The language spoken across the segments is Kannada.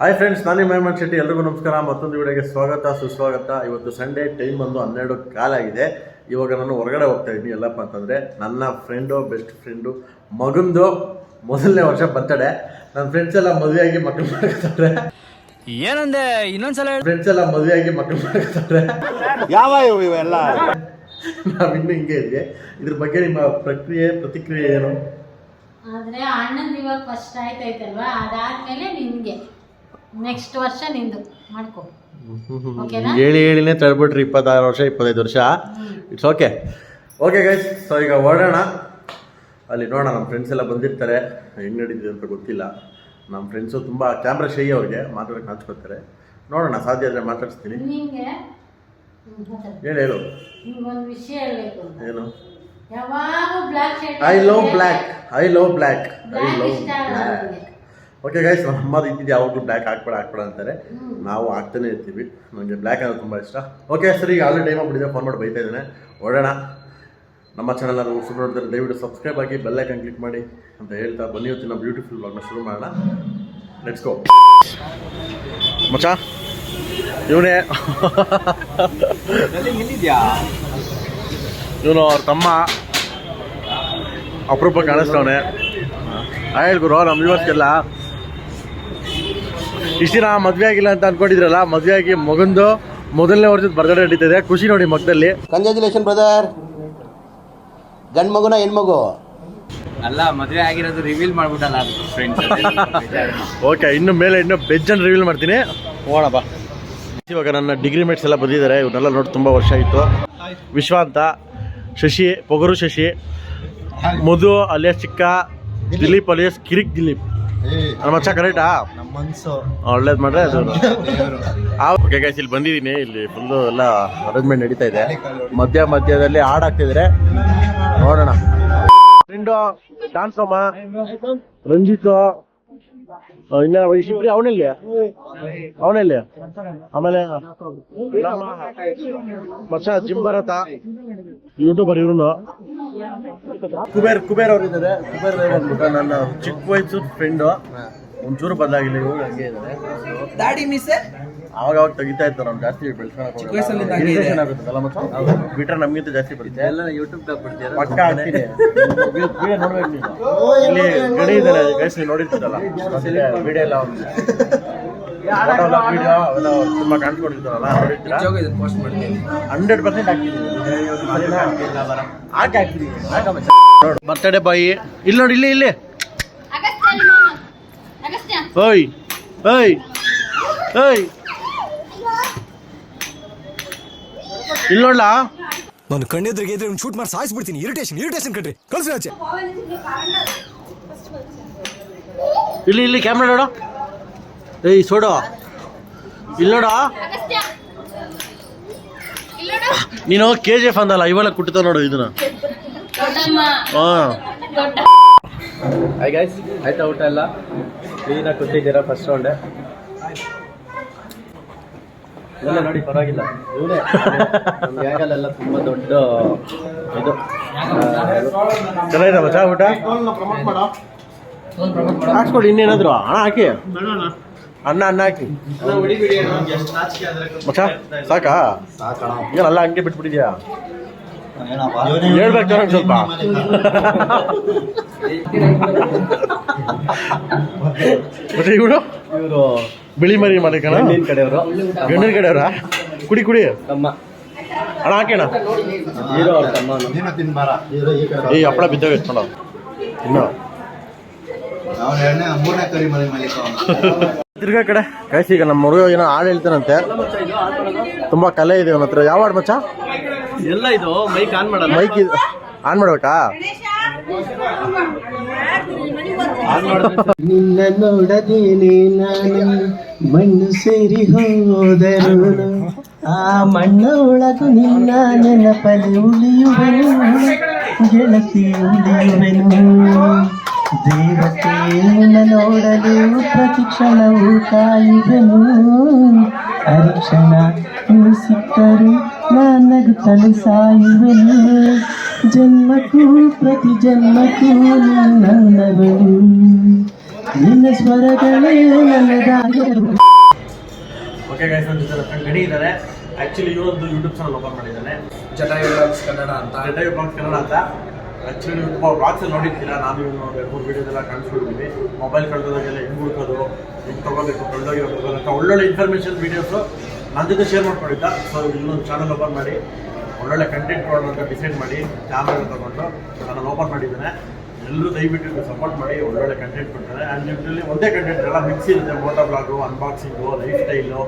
ಹಾಯ್ ಫ್ರೆಂಡ್ಸ್ ನಾನು ಮೇಮನ್ ಶೆಟ್ಟಿ ಎಲ್ರಿಗೂ ನಮಸ್ಕಾರ. ಮತ್ತೊಂದು ವಿಡಿಯೋಗೆ ಸ್ವಾಗತ ಸುಸ್ವಾಗತ. ಇವತ್ತು ಸಂಡೇ ಟೈಮ್ ಬಂದು ಹನ್ನೆರಡು ಕಾಲಾಗಿದೆ ಇವಾಗ ನಾನು ಹೊರಗಡೆ ಹೋಗ್ತಾ ಇದ್ದೀನಿ. ಎಲ್ಲಪ್ಪ ಅಂತಂದರೆ ನನ್ನ ಫ್ರೆಂಡು ಬೆಸ್ಟ್ ಫ್ರೆಂಡು ಮಗಂದು ಮೊದಲನೇ ವರ್ಷ ಬರ್ತಡೆ ನನ್ನ ಫ್ರೆಂಡ್ಸ್ ಎಲ್ಲ ಮದುವೆಯಾಗಿ ಮಕ್ಕಳು ಮಾಡ್ತಾರೆ ಏನಂದೆ? ಇನ್ನೊಂದ್ಸಲ ಫ್ರೆಂಡ್ಸ್ ಎಲ್ಲ ಮದುವೆಯಾಗಿ ಮಕ್ಕಳು ಮಾಡ್ತಾರೆ ಯಾವ ಇವೆಲ್ಲ? ನಾವಿನ್ನೂ ಹಿಂಗೆ ಇದ್ವಿ. ಇದ್ರ ಬಗ್ಗೆ ನಿಮ್ಮ ಪ್ರಕ್ರಿಯೆ ಪ್ರತಿಕ್ರಿಯೆ ಏನು? ಆದ್ರೆ ಅಣ್ಣಂದು ಇವಾಗ ಫಸ್ಟ್ ಆಯ್ತೈತಲ್ವಾ ಅದಾದ್ಮೇಲೆ ನಿಮ್ಗೆ ನೆಕ್ಸ್ಟ್ ವರ್ಷ ನಿಂದು. ಮಾಡ್ಕೋ. ಓಕೆನಾ? ಹೇಳಿ ಹೇಳಿನೇ ತಳ್ಬಿಟ್ರಿ ಇಪ್ಪತ್ತಾರು ವರ್ಷ ಇಪ್ಪತ್ತೈದು ವರ್ಷ. It's okay okay guys so ಈಗ ಹೊರಡೋಣ ಅಲ್ಲಿ ನೋಡೋಣ ನಮ್ಮ ಫ್ರೆಂಡ್ಸ್ ಎಲ್ಲ ಬಂದಿರ್ತಾರೆ. ಹೆಂಗೆ ನಡೀತಿದೆ ಅಂತ ಗೊತ್ತಿಲ್ಲ. ನಮ್ಮ ಫ್ರೆಂಡ್ಸು ತುಂಬ ಕ್ಯಾಮ್ರಾ ಶೈ ಅವ್ರಿಗೆ. ಮಾತಾಡೋಕೆ ನಾಚ್ಕೋತಾರೆ ನೋಡೋಣ ಸಾಧ್ಯ ಆದರೆ ಮಾತಾಡಿಸ್ತೀನಿ. ನಿಂಗೆ ಹೇಳು ಹೇಳು? ನಿಂಗೊಂದು ವಿಷಯ ಹೇಳ್ಬೇಕು ಅಂತ. ಏನು? ಯಾವಾಗ black shirt I love black I love black I love okay guys ನಮ್ಮ ಅಮ್ಮ ಇದ್ದಿದ್ದು ಯಾವಾಗಲೂ ಬ್ಲ್ಯಾಕ್ ಹಾಕ್ಬೇಡ ಹಾಕ್ಬೇಡ ಅಂತಾರೆ. ನಾವು ಹಾಕ್ತಾನೆ ಇರ್ತೀವಿ. ನನಗೆ ಬ್ಲ್ಯಾಕ್ ಅನ್ನೋದು ತುಂಬ ಇಷ್ಟ. ಓಕೆ ಸರ್ ಈಗ ಆಲ್ರೆಡಿ ಟೈಮ್ ಆಗ್ಬಿಟ್ಟಿದೆ. ಫೋನ್ ಮಾಡಿ ಬೈತಾ ಇದ್ದೇನೆ. ಹೊರಡೋಣ ನಮ್ಮ ಚಾನಲ್ ಅದು ಸುಮ್ಮನೆ ನೋಡಿದ್ರೆ ದಯವಿಟ್ಟು ಸಬ್ಸ್ಕ್ರೈಬ್ ಆಗಿ ಬೆಲ್ ಐಕನ್ ಕ್ಲಿಕ್ ಮಾಡಿ ಅಂತ ಹೇಳ್ತಾ ಬನ್ನಿ. ಇವತ್ತಿನ ಬ್ಯೂಟಿಫುಲ್ ಬ್ಲಾಗ್ನ ಶುರು ಮಾಡೋಣ. ಲೆಟ್ಸ್ ಗೋ ಮಚಾ ಇವನೇ. ಇವನು ಅವ್ರ ತಮ್ಮ. ಅಪರೂಪ ಕಾಣಿಸ್ತವನೆ. ಆಯ್ತು ಗುರು ನಮ್ಮ ವ್ಯೂವರ್ಸ್ಗೆಲ್ಲ ಇಷ್ಟು ದಿನ ಮದುವೆ ಆಗಿಲ್ಲ ಅಂತ ಅನ್ಕೊಂಡಿದ್ರಲ್ಲ ಮದುವೆ ಆಗಿ ಮಗಂದು ಮೊದಲನೇ ವರ್ಷದ ಬರ್ಗಡೆ ನಡೀತಿದೆ. ಖುಷಿ ನೋಡಿ ಮಗದಲ್ಲಿ. ಕಂಗ್ರ್ಯಾಚುಲೇಷನ್ ಬ್ರದರ್ ಗಂಡ್ ಮಗುನ ಹೆಣ್ಮಗು? ಅಲ್ಲ ಮದ್ವೆ ಆಗಿರೋದು ರಿವೀಲ್ ಮಾಡ್ಬಿಟ್ಟಲ್ಲ ಫ್ರೆಂಡ್ಸ್ ಓಕೆ ಇನ್ನು ಮೇಲೆ ಇನ್ನು ಬೆಜ್ಜನ್ನು ರಿವೀಲ್ ಮಾಡ್ತೀನಿ. ಬಾ. ಇವಾಗ ನನ್ನ ಡಿಗ್ರಿ ಮೇಟ್ಸ್ ಎಲ್ಲ ಬಂದಿದ್ದಾರೆ ಇವನ್ನೆಲ್ಲ ನೋಡಿ ತುಂಬ ವರ್ಷ ಆಯಿತು. ವಿಶ್ವ ಅಂತ ಶಶಿ ಪೊಗರು ಶಶಿ ಮಧು ಅಲಿಯಾಸ್ ಚಿಕ್ಕ ದಿಲೀಪ್ ಅಲಿಯಾಸ್ ಕಿರಿಕ್ ದಿಲೀಪ್. ನಮ್ಮ ಮಚ್ಚ ಕರೆಕ್ಟಾ ಒಳ್ಳೇದು ಮಾಡ್ರೆ ಅದು. ಓಕೆ ಗೈಸ್ ಇಲ್ಲಿ ಬಂದಿದ್ದೀನಿ. ಇಲ್ಲಿ ಫುಲ್ಲು ಎಲ್ಲ ಅರೇಂಜ್ಮೆಂಟ್ ನಡೀತಾ ಇದೆ. ಮಧ್ಯ ಮಧ್ಯದಲ್ಲಿ ಹಾಡಾಗ್ತಿದ್ರೆ ನೋಡೋಣ. ಫ್ರೆಂಡು ಡಾನ್ಸ್ ಅಮ್ಮ ರಂಜಿತ್. ಇನ್ನ ಶಿಪ್ರಿ ಅವನಲ್ಲಿ? ಅವನಲ್ಲಿ? ಆಮೇಲೆ ಮಚ್ಚ ಜಿಮ್ ಭರತ ಯೂಟ್ಯೂಬರ್ ಇವ್ರು ಕುಬೇರ್ ಕುಬೇರ್ ಅವ್ರಿದ್ದಾರೆ. ಕುಬೇರ್ ನನ್ನ ಚಿಕ್ಕ ವಯಸ್ಸು ಫ್ರೆಂಡು ಒಂಚೂರು ಬದಲಾಗಿಲ್ಲ ಇವಾಗ ಹಂಗೆ ಇದ್ದಾರೆ ದಾಡಿ ಮೀಸೆ? ಅವಾಗ ಅವಾಗ ತೆಗಿತಾ ಇರ್ತಾರೆ ಅವ್ನು ಜಾಸ್ತಿ ಇದೆ. ಆಗುತ್ತಲ್ಲ ಮತ್ತೆ? ಬಿಟ್ರೆ ನಮಗಿಂತ ಜಾಸ್ತಿ ಬರುತ್ತೆ. ಎಲ್ಲ ಯೂಟ್ಯೂಬ್ ಬಿಡ್ತೀರ? ಪಕ್ಕ ಹಾಕ್ತೀನಿ. ವಿಡಿಯೋ ನೋಡ್ಬೇಕು ನೀನು ಇಲ್ಲಿ ಗಡಿ ಇದ್ದಾರೆ ಗೈಸ್ ನೀವು ನೋಡಿರ್ತೀರಲ್ಲ. ವಿಡಿಯೋ ಎಲ್ಲ ಫೋಟೋ ಎಲ್ಲ ವಿಡಿಯೋ ಅವೆಲ್ಲ ತುಂಬ ಕಾಣಿಸ್ಕೊಂಡಿರ್ತಾರಲ್ಲ ನೋಡಿರ್ತೀರಾ? ಪೋಸ್ಟ್ ಮಾಡ್ತೀನಿ. ಹಂಡ್ರೆಡ್ ಪರ್ಸೆಂಟ್ ಹಾಕ್ತೀನಿ. ಹಾಕಿ ಹಾಕ್ತೀನಿ. ನೋಡು. ಬರ್ತಡೇ ಬಾಯಿ ಇಲ್ಲಿ ನೋಡಿ ಇಲ್ಲಿ ಇಲ್ಲಿ. ಓಯ್ ಓಯ್ ಓಯ್ ಇಲ್ಲಿ ನೋಡ್ಲಾ ನಾನು ಕಣ್ಣೆದ್ರಿಗೆ ಇದ್ರೆ ಒಂದು ಶೂಟ್ ಮಾಡಿ ಸಾಯಿಸ್ಬಿಡ್ತೀನಿ ಇರಿಟೇಷನ್ ಇರಿಟೇಷನ್ ಕಣ್ರಿ. ಕಳ್ಸಿ ಆಚೆ. ಇಲ್ಲಿ ಇಲ್ಲಿ ಕ್ಯಾಮ್ರಾ ನೋಡು. ಏಯ್ ಸೋಡು. ಇಲ್ಲಿ ನೋಡು ಅಗಸ್ತ್ಯ ಇಲ್ಲಿ ನೋಡು. ನೀನು ಕೆ ಜಿ ಎಫ್ ಅಂದಲ್ಲ ಇವೆಲ್ಲ ಕುಟ್ಟುತ್ತ ನೋಡು ಇದನ್ನ. ಹಾಂ. ಗೈಸ್ ಆಯ್ತಾ ಊಟ ಎಲ್ಲ? ಕ್ಲೀನಾಗಿ ಕೊಟ್ಟಿದ್ದೀರಾ ಫಸ್ಟ್ ರೌಂಡೆ ಎಲ್ಲ ನೋಡಿ ಪರವಾಗಿಲ್ಲ. ಇವನೇ ಗ್ಯಾಂಗಲ್ಲೆಲ್ಲ ತುಂಬ ದೊಡ್ಡ ಇದು. ಚೆನ್ನಾಗಿದೆ ಮಚ್ಚ ಊಟ? ಹಾಕ್ಸ್ಕೊಡಿ ಇನ್ನೇನಾದ್ರು? ಹಣ ಹಾಕಿ. ಅನ್ನ ಅನ್ನ ಹಾಕಿ. ಮಚ್ಚ ಸಾಕಾ? ಏನಲ್ಲ ಹಂಗೆ ಬಿಟ್ಬಿಟ್ಟಿದ್ಯಾ? ಹೇಳ್ಬೇಕು ಸ್ವಲ್ಪ. ಮತ್ತೆ ಇವರು? ಇವರು ಬಿಳಿ ಮರಿ ಮಾಡಿಕಣ ಗಂಡಿನ ಕಡೆಯವರು. ಗಂಡಿನ ಕಡೆಯವರಾ? ಕುಡಿ ಕುಡಿ. ತಮ್ಮ. ಅಣ್ಣ ಹಾಕೋಣ ಹೀರೋ ಅವ್ರ ತಮ್ಮ ನೀನು ತಿನ್ಬಾರ ಏ ಹಪ್ಪಳ ಬಿದ್ದೋಗಿ ನೋಡ ಇನ್ನು. ತಿರ್ಗಾ ಕಡೆ. ಕಾಯ್ಸಿ ಈಗ ನಮ್ಮ ಹುಡುಗ ಏನೋ ಹಾಡು ಹೇಳ್ತಾನಂತೆ. ತುಂಬಾ ಕಲೆ ಇದೆ ಅವನ ಹತ್ರ ಯಾವ ಹಾಡು ಮಚ್ಚ? ಎಲ್ಲ ಇದು? ಮೈಕ್ ಆನ್ ಮಾಡ ಮೈಕ್ ಇದು ಆನ್ ಮಾಡ್ಬೇಕಾ? ನಿನ್ನ ನೋಡದೇನೆ ನಾನು ಮಣ್ಣು ಸೇರಿ ಹೋದರು ಆ ಮಣ್ಣ ಒಳಗು ನಿನ್ನ ನೆನಪಲ್ಲಿ ಉಳಿಯುವೆನು. ಗೆಳತಿ ಉಳಿಯುವೆನು. ದೇವತೆಯನ್ನು ನೋಡಲು ಪ್ರತಿಕ್ಷಣವು ಕಾಯುವೆನು. ಹರಿಕ್ಷಣ ನೀ ಸಿಕ್ಕರು ನಾನಗುತ್ತಲು ಸಾಯುವೆನು ಜನ್ಮಕ್ಕೂ ಪ್ರತಿ ಜನ್ಮಕ್ಕೂ ನನ್ನವಳು. ನಿನ್ನ ಸ್ವರಗಳೇ ನನ್ನದಾಗರು ಓಕೆ ಗೈಸ್ ನನ್ನ ಜೊತೆ ಇದ್ದಾರೆ. ಆ್ಯಕ್ಚುಲಿ ಇವರೊಂದು ಯೂಟ್ಯೂಬ್ ಚಾನಲ್ ಓಪನ್ ಮಾಡಿದ್ದಾನೆ. ಜಟಾಯು ಬ್ಲಾಗ್ಸ್ ಕನ್ನಡ ಅಂತ. ಜಟಾಯು ಬ್ಲಾಗ್ಸ್ ಕನ್ನಡ ಅಂತ. ಆ್ಯಕ್ಚುಲಿ ನೀವು ತುಂಬ ಬ್ಲಾಗ್ಸ್ ನೋಡಿರ್ತೀರಾ? ನಾನು ಇವನು ಎರಡು ಮೂರು ವೀಡಿಯೋದೆಲ್ಲ ಕಾಣಿಸ್ಕೊಂಡಿದ್ದೀವಿ ಮೊಬೈಲ್ ಕಳೆದೋದಾಗೆಲ್ಲ ಹೆಂಗೆ ಹುಡುಕೋದು ಹೆಂಗೆ ತೊಗೋಬೇಕು ಕಳೆದೋಗಿರೋ ಅಂತ ಒಳ್ಳೊಳ್ಳೆ ಇನ್ಫಾರ್ಮೇಷನ್ ವೀಡಿಯೋಸು ನನ್ನ ಜೊತೆ ಶೇರ್ ಮಾಡ್ಕೊಂಡಿದ್ದ ಸೊ ಇಲ್ಲೊಂದು ಚಾನಲ್ ಓಪನ್ ಮಾಡಿ, ಒಳ್ಳೊಳ್ಳೆ ಕಂಟೆಂಟ್ ಕೊಡೋಣ ಅಂತ ಡಿಸೈಡ್ ಮಾಡಿ ಕ್ಯಾಮ್ರಾ ತಗೊಂಡು ಚಾನಲ್ ಓಪನ್ ಮಾಡಿದ್ದೇನೆ. ಎಲ್ಲರೂ ದಯವಿಟ್ಟು ಸಪೋರ್ಟ್ ಮಾಡಿ, ಒಳ್ಳೊಳ್ಳೆ ಕಂಟೆಂಟ್ ಕೊಡ್ತಾರೆ. ಆ್ಯಂಡ್ ಇದರಲ್ಲಿ ಒಂದೇ ಕಂಟೆಂಟ್ ಎಲ್ಲ ಮಿಕ್ಸ್ ಇರುತ್ತೆ moto blog unboxing lifestyle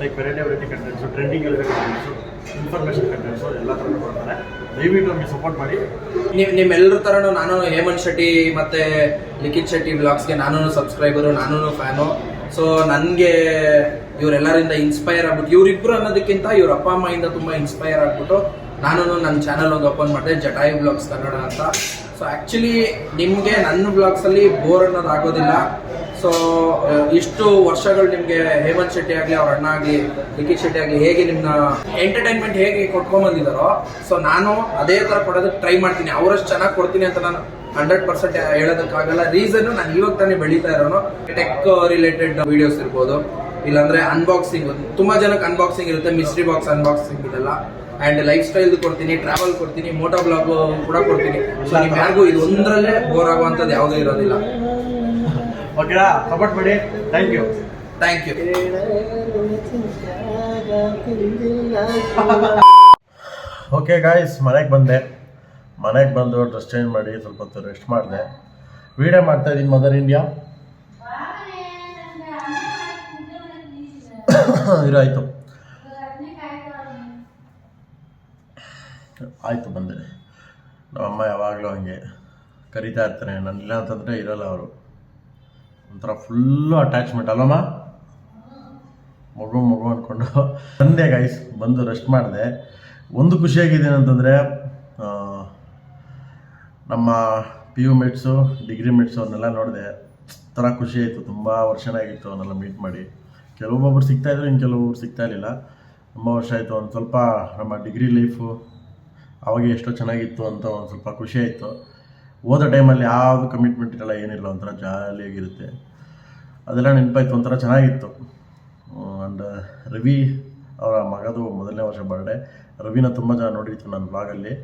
like variety variety contents trending ಇರೋ ಕಂಟೆಂಟ್ಸು ಇನ್ಫಾರ್ಮೇಷನ್ ಕಂಟೆಂಟ್ಸು ಎಲ್ಲ ಥರ ಕೊಡ್ತಾರೆ. ದಯವಿಟ್ಟು ನಮಗೆ ಸಪೋರ್ಟ್ ಮಾಡಿ. ನೀವು ನಿಮ್ಮೆಲ್ಲರ ಥರನೂ ನಾನು ಹೇಮಂತ್ ಶೆಟ್ಟಿ ಮತ್ತು ಲಿಖಿತ್ ಶೆಟ್ಟಿ ಬ್ಲಾಗ್ಸ್ಗೆ ನಾನು ಸಬ್ಸ್ಕ್ರೈಬರು ನಾನು ಫ್ಯಾನು ಸೊ ನನಗೆ ಇವರೆಲ್ಲರಿಂದ ಇನ್ಸ್ಪೈರ್ ಆಗ್ಬಿಟ್ಟು, ಇವರಿಬ್ರು ಅನ್ನೋದಕ್ಕಿಂತ ಇವ್ರ ಅಪ್ಪ ಅಮ್ಮಯಿಂದ ತುಂಬ ಇನ್ಸ್ಪೈರ್ ಆಗ್ಬಿಟ್ಟು ನಾನು ನನ್ನ ಚಾನಲ್ ಒಂದು ಓಪನ್ ಮಾಡಿದೆ, ಜಟಾಯಿ ಬ್ಲಾಗ್ಸ್ ಕನ್ನಡ ಅಂತ. ಸೊ ಆ್ಯಕ್ಚುಲಿ ನಿಮಗೆ ನನ್ನ ಬ್ಲಾಗ್ಸಲ್ಲಿ ಬೋರ್ ಅನ್ನೋದು ಆಗೋದಿಲ್ಲ. ಸೊ ಇಷ್ಟು ವರ್ಷಗಳು ನಿಮಗೆ ಹೇಮಂತ್ ಶೆಟ್ಟಿ ಆಗಲಿ, ಅವ್ರ ಅಣ್ಣ ಆಗಲಿ ಲಿಖಿತ್ ಶೆಟ್ಟಿ ಆಗಲಿ, ಹೇಗೆ ನಿಮ್ಮನ್ನ ಎಂಟರ್ಟೈನ್ಮೆಂಟ್ ಹೇಗೆ ಕೊಟ್ಕೊಂಡ್ ಬಂದಿದ್ದಾರೋ ಸೊ ನಾನು ಅದೇ ಥರ ಕೊಡೋದಕ್ಕೆ ಟ್ರೈ ಮಾಡ್ತೀನಿ. ಅವರಷ್ಟು ಚೆನ್ನಾಗಿ ಕೊಡ್ತೀನಿ ಅಂತ ನಾನು ಹಂಡ್ರೆಡ್ ಪರ್ಸೆಂಟ್ ಹೇಳೋದಕ್ಕಾಗಲ್ಲ. ರೀಸನ್ ನಾನು ಇವಾಗ ತಾನೇ ಬೆಳೀತಾ ಇರೋನು. ಟೆಕ್ ರಿಲೇಟೆಡ್ ವಿಡಿಯೋಸ್ ಇರ್ಬೋದು. ಇಲ್ಲಾಂದ್ರೆ ಅನ್ಬಾಕ್ಸಿಂಗ್ ತುಂಬಾ ಜನಕ್ಕೆ ಅನ್ಬಾಕ್ಸಿಂಗ್ ಇರುತ್ತೆ. ಮಿಸ್ಟ್ರಿ ಬಾಕ್ಸ್ ಅನ್ಬಾಕ್ಸಿಂಗ್ ಇದೆಲ್ಲ. ಅಂಡ್ ಲೈಫ್ ಸ್ಟೈಲ್ ಕೊಡ್ತೀನಿ ಟ್ರಾವೆಲ್ ಕೊಡ್ತೀನಿ ಮೋಟೋ ಬ್ಲಾಗ್ ಕೂಡ ಕೊಡ್ತೀನಿ. ಸೊ ನಿಮ್ ಯಾರಿಗೂ ಇದು ಒಂದರಲ್ಲೇ ಬೋರ್ ಆಗುವಂಥದ್ದು ಯಾವುದೂ ಇರೋದಿಲ್ಲ. ಓಕೆನಾ ಸಪೋರ್ಟ್ ಮಾಡಿ. Thank you thank you okay guys ಮನೆಗೆ ಬಂದೆ. ಮನೆಗೆ ಬಂದು ಡ್ರೆಸ್ ಚೇಂಜ್ ಮಾಡಿ ಸ್ವಲ್ಪ ಹೊತ್ತು ರೆಸ್ಟ್ ಮಾಡಿದೆ. ವೀಡಿಯೋ ಮಾಡ್ತಾ ಇದ್ದೀನಿ ಮದರ್ ಇಂಡಿಯಾ ಇರಾಯಿತು ಆಯಿತು. ಬಂದೆ. ನಮ್ಮಮ್ಮ ಯಾವಾಗಲೂ ಹಂಗೆ ಕರಿತಾ ಇರ್ತಾರೆ ನನ್ನಿಲ್ಲ ಅಂತಂದರೆ ಇರಲ್ಲ ಅವರು. ಒಂಥರ ಫುಲ್ಲು ಅಟ್ಯಾಚ್ಮೆಂಟ್ ಅಲ್ಲಮ್ಮ ಮಗು ಮಗು ಅಂದ್ಕೊಂಡು ಬಂದೆ ಗೈಸ್ ಬಂದು ರೆಸ್ಟ್ ಮಾಡಿದೆ. ಒಂದು ಖುಷಿಯಾಗಿದೆ ಅಂತಂದರೆ ನಮ್ಮ P U mates degree mates ಅವ್ರನ್ನೆಲ್ಲ ನೋಡಿದೆ, ಒಂಥರ ಖುಷಿ ಆಯಿತು, ತುಂಬ ವರ್ಷನಾಗಿತ್ತು ಅವನ್ನೆಲ್ಲ ಮೀಟ್ ಮಾಡಿ. ಕೆಲವೊಬ್ಬೊಬ್ರು ಸಿಗ್ತಾಯಿದ್ರು ಇನ್ನು ಕೆಲವೊಬ್ರು ಸಿಗ್ತಾ ಇರಲಿಲ್ಲ. ತುಂಬ ವರ್ಷ ಆಯಿತು, ಒಂದು ಸ್ವಲ್ಪ ನಮ್ಮ ಡಿಗ್ರಿ ಲೈಫು ಅವಾಗ ಎಷ್ಟೋ ಚೆನ್ನಾಗಿತ್ತು ಅಂತ ಒಂದು ಸ್ವಲ್ಪ ಖುಷಿ ಆಯಿತು. ಓದೋ ಟೈಮಲ್ಲಿ ಯಾವುದು ಕಮಿಟ್ಮೆಂಟ್ ಇರಲ್ಲ, ಏನಿಲ್ಲ, ಒಂಥರ ಜಾಲಿಯಾಗಿರುತ್ತೆ. ಅದೆಲ್ಲ ನೆನಪಾಯ್ತು, ಒಂಥರ ಚೆನ್ನಾಗಿತ್ತು. ಆ್ಯಂಡ್ ರವಿ ಅವರ ಮಗದು ಮೊದಲನೇ ವರ್ಷ ಬರ್ಡೇ ರವಿನ ತುಂಬ ಜನ ನೋಡಿರ್ತೀನಿ ನನ್ನ ಬ್ಲಾಗಲ್ಲಿ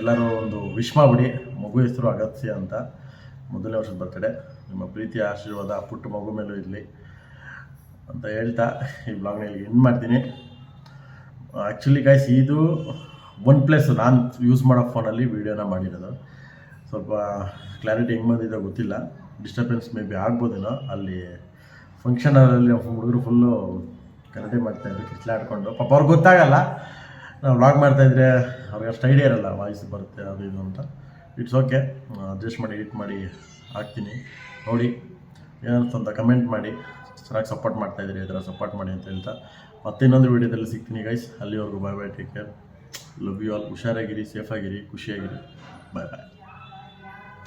ಎಲ್ಲರೂ ಒಂದು ವಿಶ್ ಮಾಡಿಬಿಡಿ. ಮಗು ಹೆಸರು ಅಗತ್ಯ ಅಂತ. ಮೊದಲನೇ ವರ್ಷದ ಬರ್ತಡೆ ನಿಮ್ಮ ಪ್ರೀತಿಯ ಆಶೀರ್ವಾದ ಪುಟ್ಟ ಮಗು ಮೇಲೂ ಇರಲಿ ಅಂತ ಹೇಳ್ತಾ ಈ ಬ್ಲಾಗ್ನ ಇಲ್ಲಿ ಎಂಡ್ ಮಾಡ್ತೀನಿ. ಆ್ಯಕ್ಚುಲಿ ಗಾಯ್ಸ್ ಇದು ಒನ್ ಪ್ಲಸ್ ನಾನು ಯೂಸ್ ಮಾಡೋ ಫೋನಲ್ಲಿ ವೀಡಿಯೋನ ಮಾಡಿರೋದು. ಸ್ವಲ್ಪ ಕ್ಲಾರಿಟಿ ಹೆಂಗೆ ಬಂದಿದೆ ಗೊತ್ತಿಲ್ಲ. ಡಿಸ್ಟರ್ಬೆನ್ಸ್ ಮೇ ಬಿ ಆಗ್ಬೋದೇನೋ. ಅಲ್ಲಿ ಫಂಕ್ಷನಲ್ಲಿ ಹುಡುಗರು ಫುಲ್ಲು ಗಲಾಟೆ ಮಾಡ್ತಾಯಿದ್ರು ಕಿತ್ಲಾಡ್ಕೊಂಡು. ಪಾಪ ಅವ್ರಿಗೆ ಗೊತ್ತಾಗಲ್ಲ. ನಾವು ವ್ಲಾಗ್ ಮಾಡ್ತಾಯಿದ್ರೆ ಅವ್ರಿಗೆ ಅಷ್ಟು ಐಡಿಯಾ ಇರಲ್ಲ ವಾಯ್ಸ್ ಬರುತ್ತೆ, ಅದು ಇದು ಅಂತ. ಇಟ್ಸ್ ಓಕೆ ಅಡ್ಜಸ್ಟ್ ಮಾಡಿ ಎಡಿಟ್ ಮಾಡಿ ಹಾಕ್ತೀನಿ. ನೋಡಿ ಏನಂತ ಅಂತ ಕಮೆಂಟ್ ಮಾಡಿ. ಚೆನ್ನಾಗಿ ಸಪೋರ್ಟ್ ಮಾಡ್ತಾಯಿದ್ದೀರಿ ಈ ಥರ ಸಪೋರ್ಟ್ ಮಾಡಿ ಅಂತ ಹೇಳ್ತಾ. ಮತ್ತೆ ಇನ್ನೊಂದು ವೀಡಿಯೋದಲ್ಲಿ ಸಿಗ್ತೀನಿ ಗೈಸ್ ಅಲ್ಲಿವರೆಗೂ bye bye take care love you all ಹುಷಾರಾಗಿರಿ ಸೇಫಾಗಿರಿ ಖುಷಿಯಾಗಿರಿ. ಬಾಯ್ ಬಾಯ್